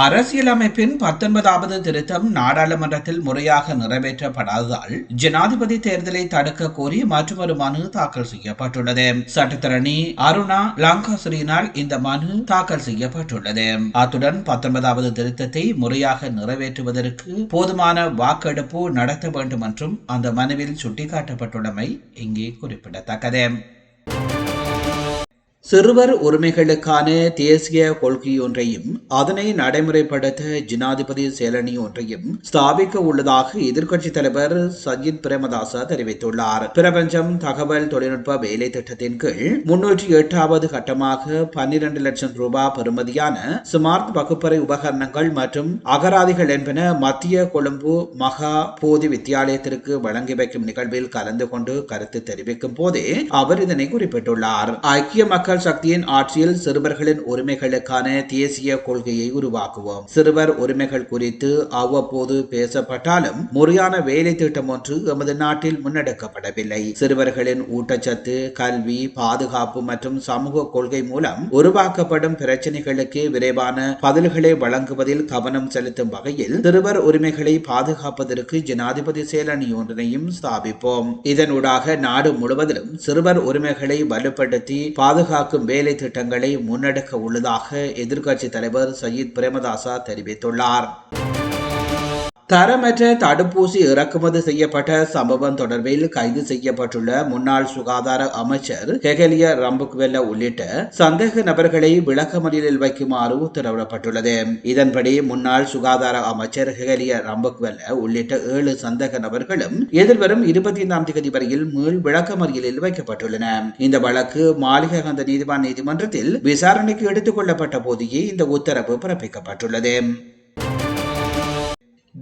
அரசியலமைப்பின் பத்தொன்பதாவது திருத்தம் நாடாளுமன்றத்தில் முறையாக நிறைவேற்றப்படாததால் ஜனாதிபதி தேர்தலை தடுக்க கோரி மற்றொரு மனு தாக்கல் செய்யப்பட்டுள்ளது. சட்டத்தரணி அருணா லாங்காசுரியினால் இந்த மனு தாக்கல் செய்யப்பட்டுள்ளது. அத்துடன் பத்தொன்பதாவது திருத்தத்தை முறையாக நிறைவேற்றுவதற்கு போதுமான வாக்கெடுப்பு நடத்த வேண்டும் என்றும் அந்த மனுவில் சுட்டிக்காட்டப்பட்டுள்ளமை இங்கே குறிப்பிடத்தக்கது. சிறுவர் உரிமைகளுக்கான தேசிய கொள்கையொன்றையும் அதனை நடைமுறைப்படுத்த ஜனாதிபதி செயலணி ஒன்றையும் ஸ்தாபிக்க உள்ளதாக எதிர்க்கட்சித் தலைவர் சஜித் பிரேமதாச தெரிவித்துள்ளார். பிரபஞ்சம் தகவல் தொழில்நுட்ப வேலை திட்டத்தின் கீழ் முன்னூற்றி எட்டாவது கட்டமாக பன்னிரண்டு லட்சம் ரூபாய் பெறுமதியான ஸ்மார்ட் வகுப்பறை உபகரணங்கள் மற்றும் அகராதிகள் என்பன மத்திய கொழும்பு மகா போதி வித்தியாலயத்திற்கு வழங்கி வைக்கும் நிகழ்வில் கலந்து கொண்டு கருத்து தெரிவிக்கும் போதே அவர் இதனை குறிப்பிட்டுள்ளார். ஐக்கிய மக்கள் மக்கள் சக்தியின் ஆட்சியில் சிறுவர்களின் உரிமைகளுக்கான தேசிய கொள்கையை உருவாக்குவோம். சிறுவர் உரிமைகள் குறித்து அவ்வப்போது பேசப்பட்டாலும் முறையான வேலை திட்டம் ஒன்று எமது நாட்டில் முன்னெடுக்கப்படவில்லை. சிறுவர்களின் ஊட்டச்சத்து கல்வி பாதுகாப்பு மற்றும் சமூக கொள்கை மூலம் உருவாக்கப்படும் பிரச்சனைகளுக்கு விரைவான பதில்களை வழங்குவதில் கவனம் செலுத்தும் வகையில் சிறுவர் உரிமைகளை பாதுகாப்பதற்கு ஜனாதிபதி செயலணி ஒன்றினையும் ஸ்தாபிப்போம். இதனூடாக நாடு முழுவதிலும் சிறுவர் உரிமைகளை வலுப்படுத்தி பாதுகாப்பு பாதுகாக்கும் வேலை திட்டங்களை முன்னெடுக்க உள்ளதாக எதிர்க்கட்சித் தலைவர் சயீத் பிரேமதாசா தெரிவித்துள்ளார். தரமற்ற தடுப்பூசி இறக்குமதி செய்யப்பட்ட சம்பவம் தொடர்பில் கைது செய்யப்பட்டுள்ள முன்னாள் சுகாதார அமைச்சர் ஹெகலிய ரம்புக்வெல்ல உள்ளிட்ட சந்தேக நபர்களை விளக்கமறியலில் வைக்குமாறு உத்தரவிடப்பட்டுள்ளது. இதன்படி முன்னாள் சுகாதார அமைச்சர் ஹெகலிய ரம்புக்வெல்ல உள்ளிட்ட ஏழு சந்தேக நபர்களும் எதிர்வரும் இருபத்தி ஐந்தாம் தேதி வரையில் மீள் விளக்கமறியலில் வைக்கப்பட்டுள்ளன. இந்த வழக்கு மாளிககந்த நீதிவான் நீதிமன்றத்தில் விசாரணைக்கு எடுத்துக் கொள்ளப்பட்ட போதே இந்த உத்தரவு பிறப்பிக்கப்பட்டுள்ளது.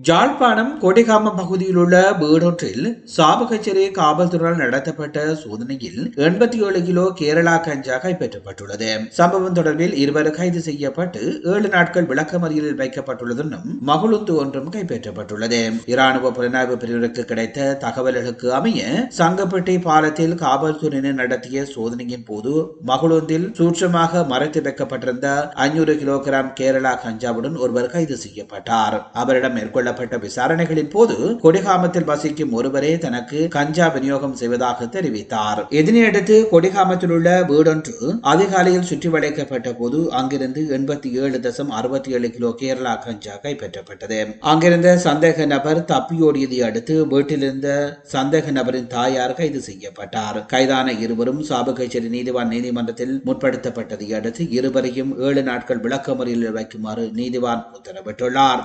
ஜாழ்ப்பாணம் கொடிகாம பகுதியில் உள்ள வீடொன்றில் சாபகச்சேரி காவல்துறையால் நடத்தப்பட்ட சோதனையில் எண்பத்தி ஏழு கிலோ கேரளா கஞ்சா கைப்பற்றப்பட்டுள்ளது. சம்பவம் தொடர்பில் இருவர் கைது செய்யப்பட்டு ஏழு நாட்கள் விளக்கமறியலில் வைக்கப்பட்டுள்ளதும் மகளுந்து ஒன்றும் கைப்பற்றப்பட்டுள்ளது. இராணுவ புலனாய்வு பிரிவிற்கு கிடைத்த தகவல்களுக்கு அமைய சங்கப்பட்டி பாலத்தில் காவல்துறையினர் நடத்திய சோதனையின் போது மகளுந்தில் சூட்சமாக மறைத்து வைக்கப்பட்டிருந்த ஐநூறு கிலோகிராம் கேரளா கஞ்சாவுடன் ஒருவர் கைது செய்யப்பட்டார். அவரிடம் மேற்கொள்ள மேற்கொள்ளப்பட்ட விசாரணைகளின் போது கொடிகாமத்தில் வசிக்கும் ஒருவரே தனக்கு கஞ்சா விநியோகம் செய்வதாக தெரிவித்தார். இதனையடுத்து கொடிகாமத்தில் உள்ள வீடொன்று அதிகாலையில் சுற்றி வளைக்கப்பட்ட போது அங்கிருந்து எண்பத்தி ஏழு தசம் அறுபத்தி ஏழு கிலோ கேரளா கஞ்சா கைப்பற்றப்பட்டது. அங்கிருந்த சந்தேக நபர் தப்பியோடியதை அடுத்து வீட்டிலிருந்த சந்தேக நபரின் தாயார் கைது செய்யப்பட்டார். கைதான இருவரும் சாபகச்சேரி நீதிவான் நீதிமன்றத்தில் முற்படுத்தப்பட்டதை அடுத்து இருவரையும் ஏழு நாட்கள் விளக்கமறியலில் வைக்குமாறு நீதிவான் உத்தரவிட்டுள்ளார்.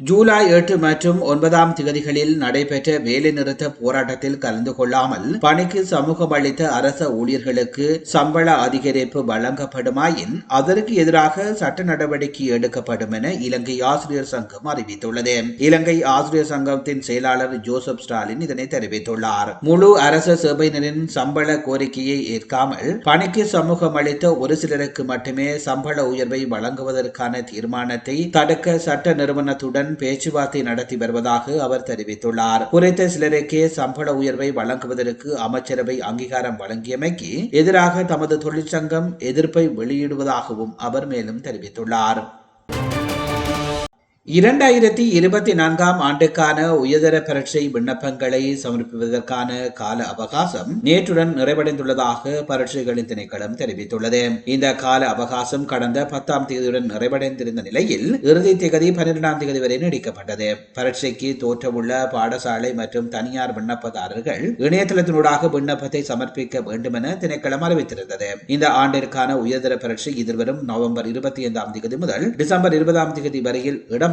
ஜூலை எட்டு மற்றும் ஒன்பதாம் திகதிகளில் நடைபெற்ற வேலைநிறுத்த போராட்டத்தில் கலந்து கொள்ளாமல் பணிக்கு சமூகம் அளித்த அரச ஊழியர்களுக்கு சம்பள அதிகரிப்பு வழங்கப்படுமாயின் அதற்கு எதிராக சட்ட நடவடிக்கை எடுக்கப்படும் என இலங்கை ஆசிரியர் சங்கம் அறிவித்துள்ளது. இலங்கை ஆசிரியர் சங்கத்தின் செயலாளர் ஜோசப் ஸ்டாலின் இதனை தெரிவித்துள்ளார். முழு அரச சேவையினரின் சம்பள கோரிக்கையை ஏற்காமல் பணிக்கு சமூகம் அளித்த ஒரு சிலருக்கு மட்டுமே சம்பள உயர்வை வழங்குவதற்கான தீர்மானத்தை தடுக்க சட்ட நிறுவனத்துடன் அரசுடன் பேச்சுவார்த்தை நடத்தி வருவதாக அவர் தெரிவித்துள்ளார். குறித்த சிலருக்கே சம்பள உயர்வை வழங்குவதற்கு அமைச்சரவை அங்கீகாரம் வழங்கியமைக்கு எதிராக தமது தொழிற்சங்கம் எதிர்ப்பை வெளியிடுவதாகவும் அவர் மேலும் தெரிவித்துள்ளார். இரண்டாயிரத்தி இருபத்தி நான்காம் ஆண்டுக்கான உயர்தர பரீட்சை விண்ணப்பங்களை சமர்ப்பிப்பதற்கான கால அவகாசம் நேற்றுடன் நிறைவடைந்துள்ளதாக பரீட்சைகளின் திணைக்களம் தெரிவித்துள்ளது. இந்த கால அவகாசம் கடந்த பத்தாம் தேதியுடன் நிறைவடைந்திருந்த நிலையில் இறுதி தேதி பன்னிரெண்டாம் தேதி வரை நீடிக்கப்பட்டது. பரீட்சைக்கு தோற்றவுள்ள பாடசாலை மற்றும் தனியார் விண்ணப்பதாரர்கள் இணையதளத்தினூடாக விண்ணப்பத்தை சமர்ப்பிக்க வேண்டும் என திணைக்களம் அறிவித்திருந்தது. இந்த ஆண்டிற்கான உயர்தர பரீட்சை எதிர்வரும் நவம்பர் இருபத்தி ஐந்தாம் தேதி முதல் டிசம்பர் இருபதாம் தேதி வரையில் இடம்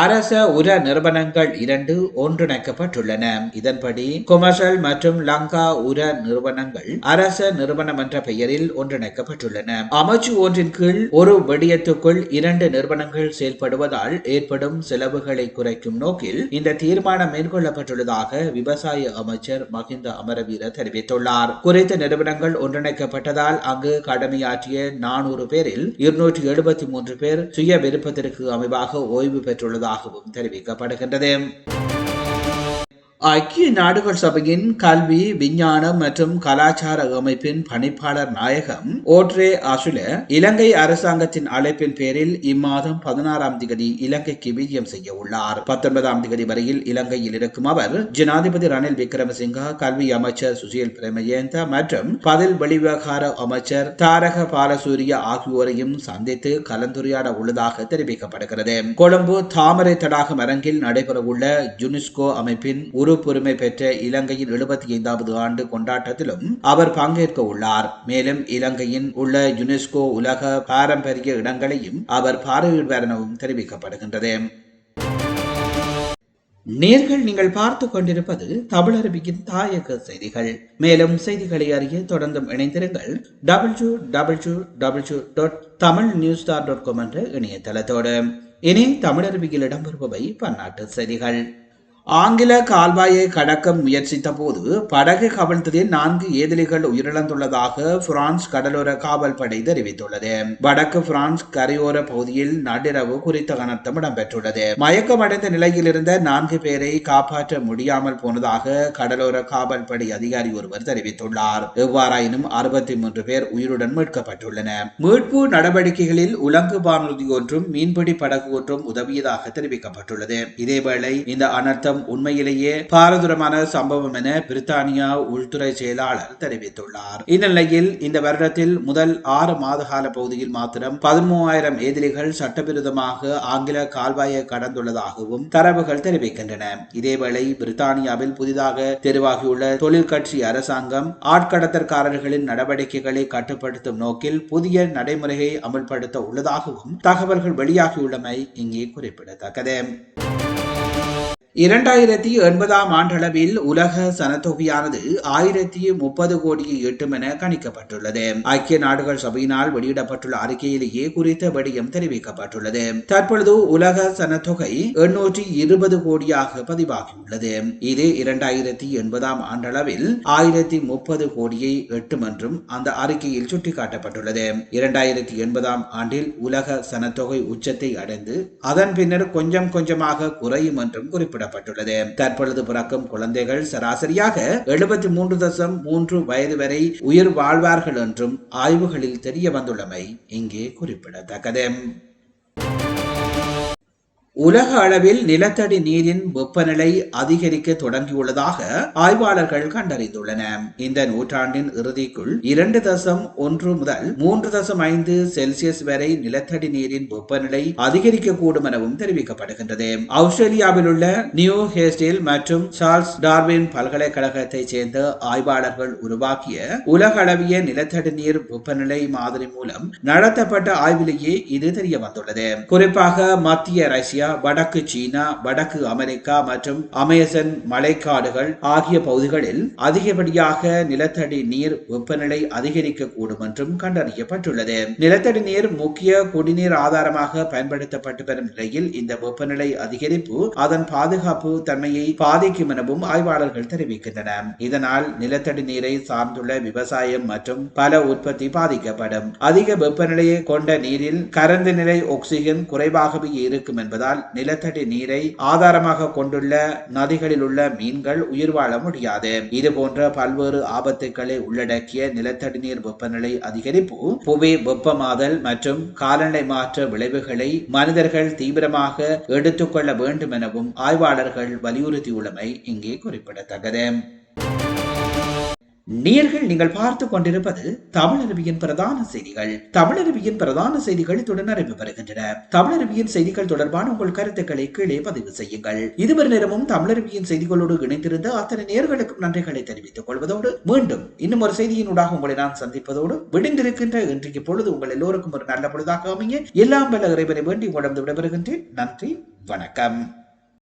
அரச உர நிறுவனங்கள் இரண்டு ஒன்றிணைக்கப்பட்டுள்ளன. இதன்படி கொமர்ஷியல் மற்றும் லங்கா உர நிறுவனங்கள் அரச நிறுவனம் என்ற பெயரில் ஒன்றிணைக்கப்பட்டுள்ளன. அமைச்சு ஒன்றின் கீழ் ஒரு விடயத்துக்குள் இரண்டு நிறுவனங்கள் செயல்படுவதால் ஏற்படும் செலவுகளை குறைக்கும் நோக்கில் இந்த தீர்மானம் மேற்கொள்ளப்பட்டுள்ளதாக விவசாய அமைச்சர் மஹிந்த அமரவீர தெரிவித்துள்ளார். குறித்த நிறுவனங்கள் ஒன்றிணைக்கப்பட்டதால் அங்கு கடமையாற்றிய நானூறு பேரில் இருநூற்றி எழுபத்தி மூன்று பேர் சுய விருப்பத்திற்கு அமைவாக ஓய்வு பெற்றுள்ளது. உள்ளதாகவும் தெரிவிக்கப்படுகின்றது ஐக்கிய நாடுகள் சபையின் கல்வி விஞ்ஞானம் மற்றும் கலாச்சார அமைப்பின் பணிப்பாளர் நாயகம் ஓட்ரே அசுல இலங்கை அரசாங்கத்தின் அழைப்பின் பேரில் இம்மாதம் பதினாறாம் திகதி இலங்கைக்கு விஜயம் செய்ய உள்ளார். பத்தொன்பதாம் திகதி வரையில் இலங்கையில் இருக்கும் அவர் ஜனாதிபதி ரணில் விக்ரமசிங்கா கல்வி அமைச்சர் சுசீல் பிரேமஜயந்த மற்றும் பதில் வெளிவிவகார அமைச்சர் தாரக பாலசூரிய ஆகியோரையும் சந்தித்து கலந்துரையாட உள்ளதாக தெரிவிக்கப்படுகிறது. கொழும்பு தாமரை தடாகம் அரங்கில் நடைபெறவுள்ள யுனெஸ்கோ அமைப்பின் உரு உறுப்புரிமை பெற்ற இலங்கையின் எழுபத்தி ஐந்தாவது ஆண்டு கொண்டாட்டத்திலும் அவர் பங்கேற்க உள்ளார். மேலும் இலங்கையின் உள்ள யுனெஸ்கோ உலக பாரம்பரிய இடங்களையும் அவர் பார்வையிடுவார் எனவும் தெரிவிக்கப்படுகின்றது. நேர்கள் நீங்கள் பார்த்து கொண்டிருப்பது தமிழருவியின் தாயக செய்திகள். மேலும் செய்திகளை அறிய தொடர்ந்தும் இணைந்திருங்கள் W W W dot Tamil news dot com என்ற இணையதளத்தோடு. இனி தமிழருவியில் இடம்பெறுபவை பன்னாட்டு செய்திகள். ஆங்கில கால்வாயை கடக்க முயற்சித்த போது படகு கவிழ்ந்ததில் நான்கு ஏதிலிகள் உயிரிழந்துள்ளதாக பிரான்ஸ் கடலோர காவல் படை தெரிவித்துள்ளது. வடக்கு பிரான்ஸ் கரையோர பகுதியில் நள்ளிரவு குறித்த அனர்த்தம் இடம்பெற்றுள்ளது. மயக்கமடைந்த நிலையில் இருந்த நான்கு பேரை காப்பாற்ற முடியாமல் போனதாக கடலோர காவல் படை அதிகாரி ஒருவர் தெரிவித்துள்ளார். எவ்வாறாயினும் அறுபத்தி மூன்று பேர் உயிருடன் மீட்கப்பட்டுள்ளனர். மீட்பு நடவடிக்கைகளில் உலங்கு வானூர்தி ஒன்றும் மீன்பிடி படகு ஒன்றும் உதவியதாக தெரிவிக்கப்பட்டுள்ளது. இதேவேளை இந்த அனர்த்தம் சம்பவம் உண்மையிலேயே பாரதூரமான சம்பவம் என பிரித்தானியா உள்துறை செயலாளர் தெரிவித்துள்ளார். இந்நிலையில் இந்த வருடத்தில் முதல் ஆறு மாத கால பகுதியில் மாத்திரம் பதிமூவாயிரம் எதிரிகள் சட்டவிரோதமாக ஆங்கில கால்வாயை கடந்துள்ளதாகவும் தரவுகள் தெரிவிக்கின்றன. இதேவேளை பிரித்தானியாவில் புதிதாக தெரிவாகியுள்ள தொழிற்கட்சி அரசாங்கம் ஆட்கடத்தற்காரர்களின் நடவடிக்கைகளை கட்டுப்படுத்தும் நோக்கில் புதிய நடைமுறையை அமல்படுத்த உள்ளதாகவும் தகவல்கள் வெளியாகியுள்ளமை இங்கே குறிப்பிடத்தக்கது. இரண்டாயிரத்தி எண்பதாம் ஆண்டளவில் உலக சனத்தொகையானது ஆயிரத்தி முப்பது கோடியை எட்டும் என கணிக்கப்பட்டுள்ளது. ஐக்கிய நாடுகள் சபையினால் வெளியிடப்பட்டுள்ள அறிக்கையிலேயே குறித்த விடயம் தெரிவிக்கப்பட்டுள்ளது. தற்பொழுது உலக சனத்தொகை எண்ணூற்றி இருபது கோடியாக பதிவாகியுள்ளது. இது இரண்டாயிரத்தி எண்பதாம் ஆண்டளவில் ஆயிரத்தி முப்பது கோடியை எட்டும் என்றும் அந்த அறிக்கையில் சுட்டிக்காட்டப்பட்டுள்ளது. இரண்டாயிரத்தி எண்பதாம் ஆண்டில் உலக சனத்தொகை உச்சத்தை அடைந்து அதன் பின்னர் கொஞ்சம் கொஞ்சமாக குறையும் என்றும் குறிப்பிட்டார் குறிப்பிடப்பட்டுள்ளது தற்பொழுது பிறக்கும் குழந்தைகள் சராசரியாக எழுபத்தி மூன்று தசம் மூன்று வயது வரை உயிர் வாழ்வார்கள் என்றும் ஆய்வுகளில் தெரிய வந்துள்ளமை இங்கே குறிப்பிடத்தக்கது. உலக அளவில் நிலத்தடி நீரின் வெப்பநிலை அதிகரிக்க தொடங்கியுள்ளதாக ஆய்வாளர்கள் கண்டறிந்துள்ளன. இந்த நூற்றாண்டின் இறுதிக்குள் இரண்டு தசம் ஒன்று முதல் மூன்று தசம் ஐந்து செல்சியஸ் வரை நிலத்தடி நீரின் வெப்பநிலை அதிகரிக்கக்கூடும் எனவும் தெரிவிக்கப்படுகின்றது. ஆஸ்திரேலியாவில் உள்ள நியூ ஹேஸ்டில் மற்றும் சார்ல்ஸ் டார்வின் பல்கலைக்கழகத்தைச் சேர்ந்த ஆய்வாளர்கள் உருவாக்கிய உலக அளவிய நிலத்தடி நீர் வெப்பநிலை மாதிரி மூலம் நடத்தப்பட்ட ஆய்விலேயே இது தெரிய வந்துள்ளது. குறிப்பாக மத்திய ரஷ்யா ரஷ்யா வடக்கு சீனா வடக்கு அமெரிக்கா மற்றும் அமேசன் மலைக்காடுகள் ஆகிய பகுதிகளில் அதிகப்படியாக நிலத்தடி நீர் வெப்பநிலை அதிகரிக்க கூடும் என்றும் கண்டறியப்பட்டுள்ளது. நிலத்தடி நீர் முக்கிய குடிநீர் ஆதாரமாக பயன்படுத்தப்பட்டு வரும் நிலையில் இந்த வெப்பநிலை அதிகரிப்பு அதன் பாதுகாப்பு தன்மையை பாதிக்கும் எனவும் ஆய்வாளர்கள் தெரிவிக்கின்றனர். இதனால் நிலத்தடி நீரை சார்ந்துள்ள விவசாயம் மற்றும் பல உற்பத்தி பாதிக்கப்படும். அதிக வெப்பநிலையை கொண்ட நீரில் கரந்த நிலை ஆக்சிஜன் குறைவாகவே இருக்கும் என்பதால் இருப்பதால் நிலத்தடி நீரை ஆதாரமாக கொண்டுள்ள நதிகளில் உள்ள மீன்கள் உயிர் வாழ முடியாது. இது போன்ற பல்வேறு ஆபத்துக்களை உள்ளடக்கிய நிலத்தடி நீர் வெப்பநிலை அதிகரிப்பு புவி வெப்பமாதல் மற்றும் காலநிலை மாற்ற விளைவுகளை மனிதர்கள் தீவிரமாக எடுத்துக்கொள்ள வேண்டும் எனவும் ஆய்வாளர்கள் வலியுறுத்தியுள்ளமை இங்கே குறிப்பிடத்தக்கது. நேர்கள் நீங்கள் பார்த்து கொண்டிருப்பது தமிழருவியின் பிரதான செய்திகள். தமிழருவியின் பிரதான செய்திகள் இத்துடன் நிறைவு பெறுகின்றன. தமிழருவியின் செய்திகள் தொடர்பான உங்கள் கருத்துக்களை கீழே பதிவு செய்யுங்கள். இதுவரை நேரமும் தமிழருவியின் செய்திகளோடு இணைந்திருந்த அத்தனை நேர்களுக்கும் நன்றிகளை தெரிவித்துக் கொள்வதோடு மீண்டும் இன்னும் ஒரு செய்தியினூடாக உங்களை நான் சந்திப்பதோடு விடுந்திருக்கின்ற இன்றைக்கு பொழுது உங்கள் எல்லோருக்கும் ஒரு நல்ல பொழுதாக அமைய. எல்லாம் பல இறைவனை வேண்டி உடம்பு விடைபெறுகின்றேன். நன்றி வணக்கம்.